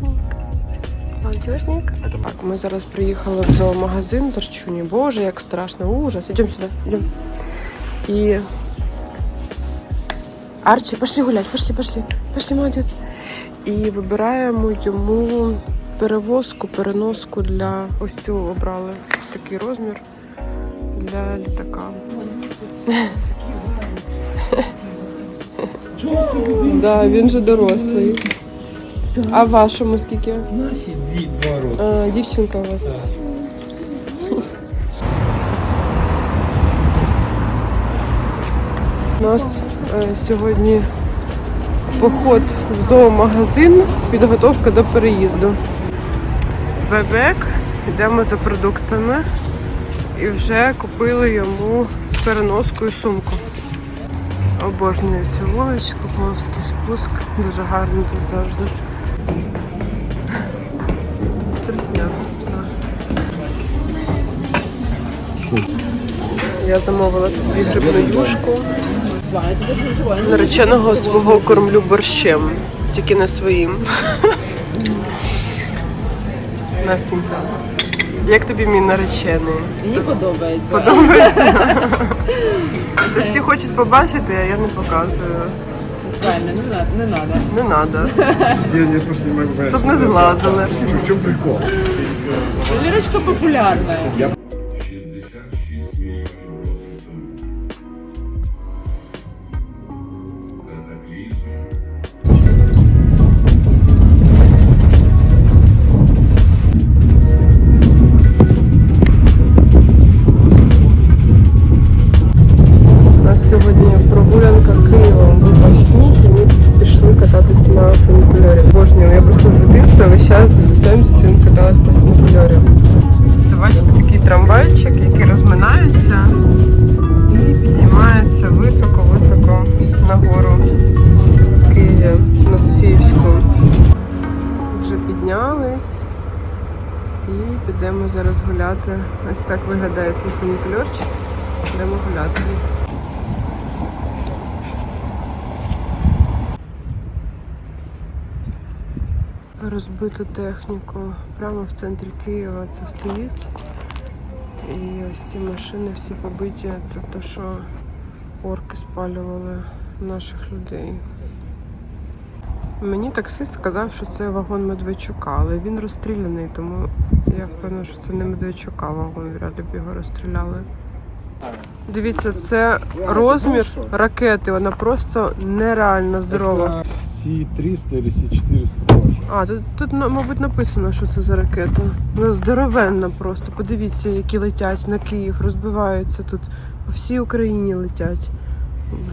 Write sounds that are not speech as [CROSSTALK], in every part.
Балдежник. Балдежник. Так, ми зараз приїхали в зоомагазин з Арчуні. Боже, як страшно, ужас. Ідемо сюди, йдемо. І... Арчі, пошли гулять, пошли, пошли. Пошли, молодець. І вибираємо йому перевозку, переноску для ось цього обрали. Ось такий розмір для літака. [LAUGHS] Да, він же дорослий. А вашому скільки? Наші дві два роки. А, дівчинка у вас. У нас е, сьогодні поход в зоомагазин, підготовка до переїзду. Бебек, йдемо за продуктами і вже купили йому переноску і сумку. Обожнюю цю вуличку, плоский спуск. Дуже гарно тут завжди. Стресня. Я замовила собі грибну юшку. Нареченого свого кормлю борщем, тільки не своїм. [LAUGHS] Настенька, як тобі мій наречений? Мені подобається. Подобається? [LAUGHS] Всі хочуть побачити, а я не показую. Правильно, не надо. Не надо. Не. Я просто не могу понять. Не зглазили. В чем прикол? Лірочка популярна. Каталась на фунікульорі. Це бачите такий трамвайчик, який розминається і підіймається високо-високо нагору в Києві на Софіївську. Вже піднялись і підемо зараз гуляти. Ось так виглядає цей фунікульорчик. Йдемо гуляти. Розбиту техніку прямо в центрі Києва це стоїть. І ось ці машини всі побиті. Це те, що орки спалювали наших людей. Мені таксист сказав, що це вагон Медведчука, але він розстріляний, тому я впевнена, що це не Медведчука вагон, вряд б його розстріляли. Дивіться, це розмір ракети, вона просто нереально здорова. С-300 или С-400 тоже. А, тут, тут, ну, мабуть, написано, що це за ракета. Вона здоровенна просто. Подивіться, які летять на Київ, розбиваються тут. По всій Україні летять.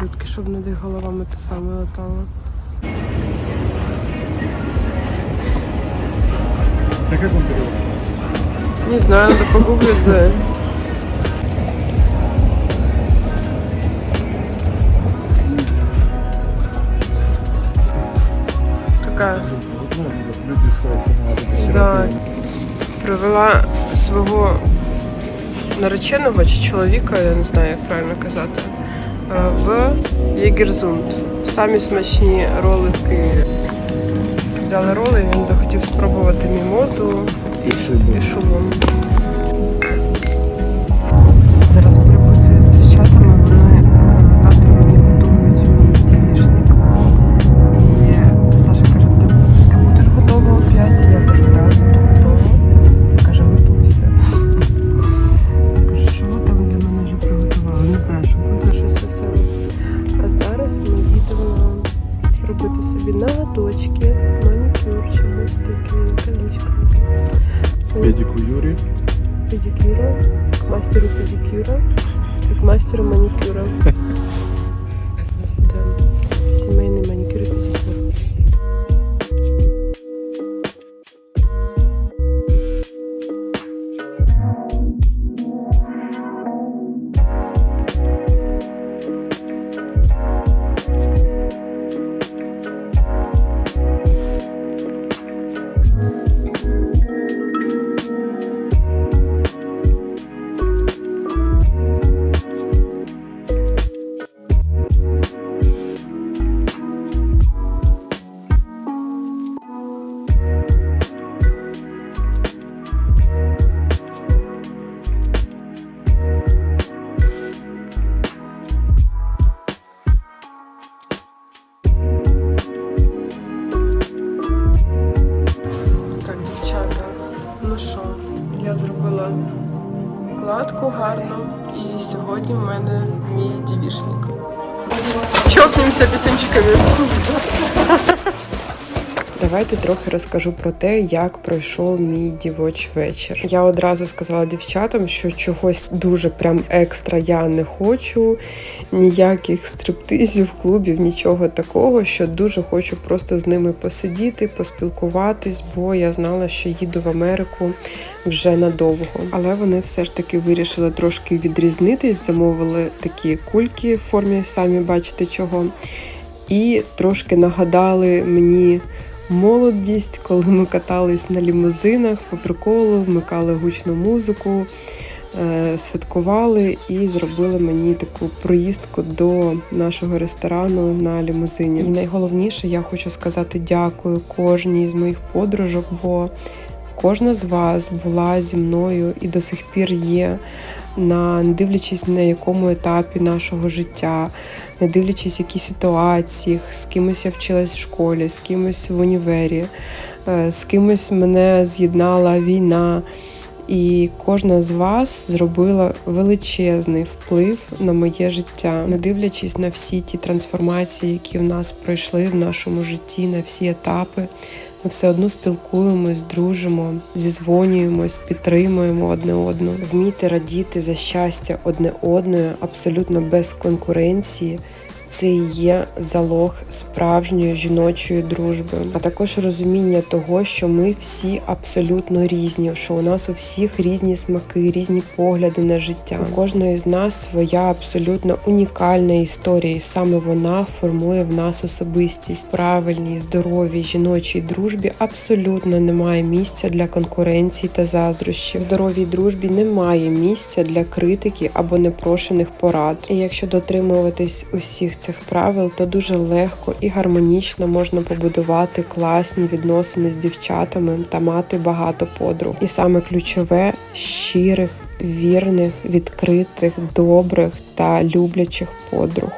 Блюдки, щоб над їх головами те саме летало. Так как он переводится? Не знаю, надо погуглить эти Да. Привела свого нареченого чи чоловіка, я не знаю, як правильно казати, е, в Єгерзунд. Самі смачні роли в Києві. Взяли роли, він захотів спробувати мімозу і, і шумом. Педикюра, к мастеру педикюра и к мастеру маникюра. влітку гарно. І сьогодні в мене мій дівішник. Чокнемося пісенчиками. Давайте трохи розкажу про те, як пройшов мій дівоч вечір. Я одразу сказала дівчатам, що чогось дуже прям екстра я не хочу, ніяких стриптизів, клубів, нічого такого, що дуже хочу просто з ними посидіти, поспілкуватись, бо я знала, що їду в Америку вже надовго. Але вони все ж таки вирішили трошки відрізнитись, замовили такі кульки в формі, самі бачите чого, і трошки нагадали мені молодість, коли ми катались на лімузинах по приколу, вмикали гучну музику, е, святкували і зробили мені таку проїздку до нашого ресторану на лімузині. І найголовніше, я хочу сказати дякую кожній з моїх подружок, бо кожна з вас була зі мною і до сих пір є. На не дивлячись на якому етапі нашого життя, не дивлячись які ситуації, з кимось я вчилась в школі, з кимось в універі, е, з кимось мене з'єднала війна. І кожна з вас зробила величезний вплив на моє життя, не дивлячись на всі ті трансформації, які в нас пройшли в нашому житті, на всі етапи. Ми все одно спілкуємось, дружимо, зізвонюємось, підтримуємо одне одного. Вміти радіти за щастя одне одної абсолютно без конкуренції. Це і є залог справжньої жіночої дружби, а також розуміння того, що ми всі абсолютно різні, що у нас у всіх різні смаки, різні погляди на життя. У кожної з нас своя абсолютно унікальна історія, і саме вона формує в нас особистість. Правильній, здоровій жіночій дружбі абсолютно немає місця для конкуренції та заздрощів. Здоровій дружбі немає місця для критики або непрошених порад. І якщо дотримуватись усіх цих правил, то дуже легко і гармонічно можна побудувати класні відносини з дівчатами та мати багато подруг. І саме ключове щирих, вірних, відкритих, добрих та люблячих подруг.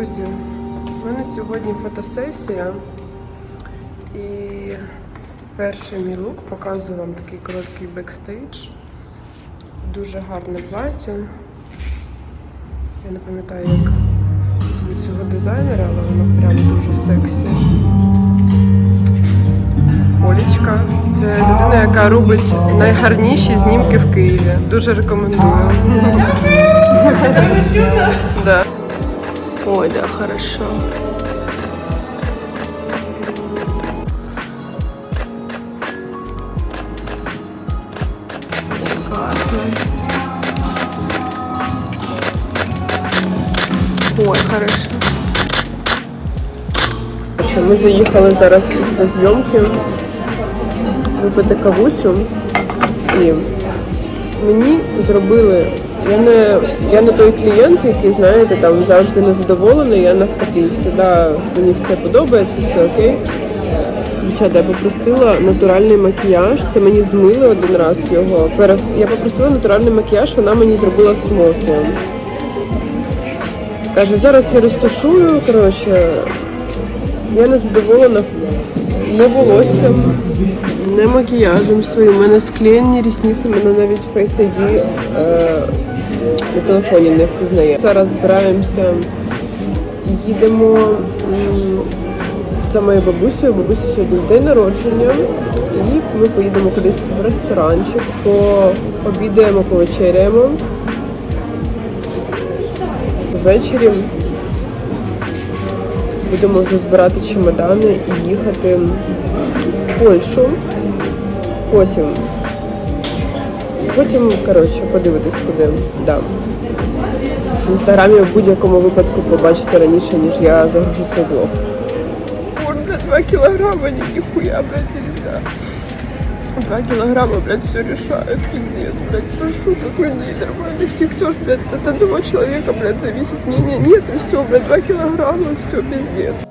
Друзі, у мене сьогодні фотосесія. І перший мій лук показую вам такий короткий бекстейдж. Дуже гарне плаття. Я не пам'ятаю, як звуть цього дизайнера, але воно прям дуже сексі. Олічка. Це людина, яка робить найгарніші знімки в Києві. Дуже рекомендую. Да. Ой, да, хорошо. Классно. Ой, хорошо. Ми заїхали зараз після зйомки випити кавусю і мені зробили. Я не, я не той клієнт, який, знаєте, там завжди незадоволений, я навпаки, всегда мені все подобається, все окей. Дівчата, я попросила натуральний макіяж. Це мені змили один раз його. Я попросила натуральний макіяж, вона мені зробила смокі. Каже, зараз я розташую, коротше, я не задоволена не волоссям, не макіяжем своїм. У мене склеєні рісниці, у мене навіть Face ID е, на телефоні не впізнає. Зараз збираємося, їдемо за моєю бабусею. Бабусі сьогодні день народження. І ми поїдемо кудись в ресторанчик, пообідаємо, повечеряємо. Ввечері будемо вже збирати чемодани і їхати в Польщу. Потім. Потім, коротше, подивитись куди. Да. В інстаграмі в будь-якому випадку побачите раніше, ніж я загружу цей блог. Вон, блядь, 2 килограмма, нихуя, блядь, нельзя. 2 килограмма, блядь, все решает, пиздец, блядь, прошу, как людей нормальных, всех тоже, блядь, от одного человека, блядь, зависит мнение, нет, и все, блядь, 2 килограмма, все, пиздец.